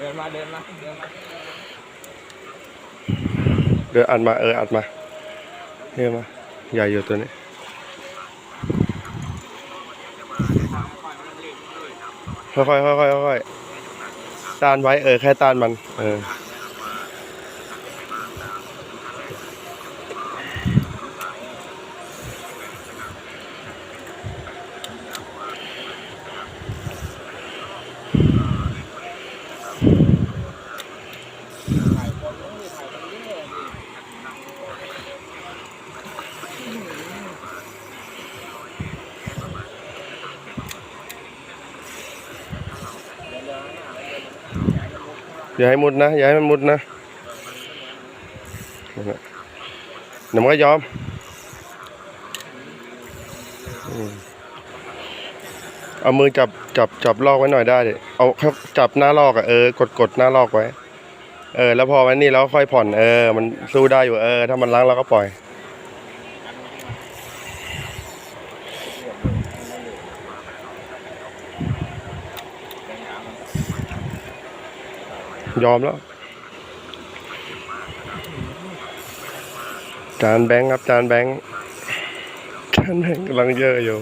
เดินมาเดินมาเดินอัดมาเอออัดมาเฮ้ยมาใหญ่อยู่ตัวนี้ค่อยๆค่อยๆค่อยๆต้านไว้เออแค่ต้านมัน เออ อย่าให้มุดนะอย่าให้มันมุดนะนั่นแหละเดี๋ยวมันก็ยอมเอามือจับจับจับลอกไว้หน่อยได้ดิเอาจับหน้าลอกอะเออกดกดหน้าลอกไว้ เออ แล้วพอวันนี้เราค่อยผ่อนเออ มันสู้ได้อยู่เออ ถ้ามันล้างเราก็ปล่อย ยอมแล้ว จานแบงค์ครับจานแบงค์จานแบงค์กำลังเยอะอยู่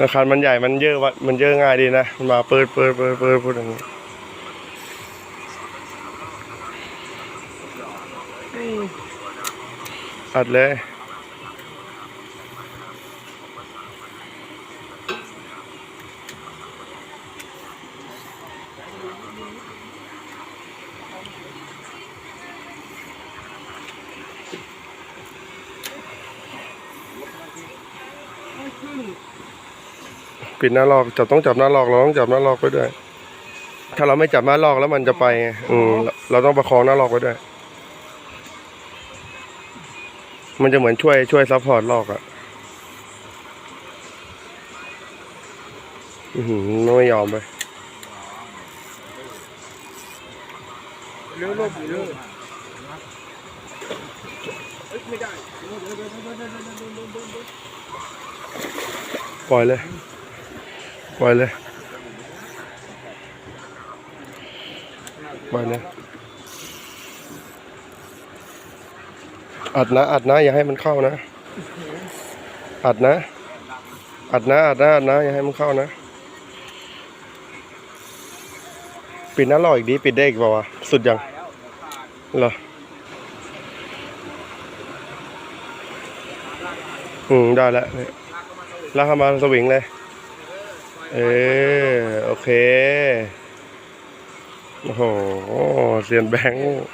อาคารมันใหญ่มันเยอะวะมันเยอะง่ายดีนะมันมาเปิดเปิดเปิดเปิดพูดอย่างนี้อัดเลย ปิดหน้าลอกจับต้องจับหน้าลอกเราต้องจับหน้าลอกไว้ด้วย ถ้าเราไม่จับหน้าลอกแล้วมันจะไปไงอืมเราต้องประคองหน้าลอกไว้ด้วย มันจะเหมือนช่วยช่วยซัพพอร์ตลอกอะอือหือไม่ยอมไปเรือลมอยู่เรือปล่อยเลย ปล่อยเลยปล่อยเลยอัดนะอัดนะอย่าให้มันเข้านะ อัดนะ อัดนะอัดนะอัดนะอย่าให้มันเข้านะ ปิดหน้าลออีกดีปิดได้อีกเปล่าวะสุดยังเหรออืมได้แล้วเนี่ยลากเข้ามาสวิงเลย เออ โอเค โอ้โหเสียนแบงค์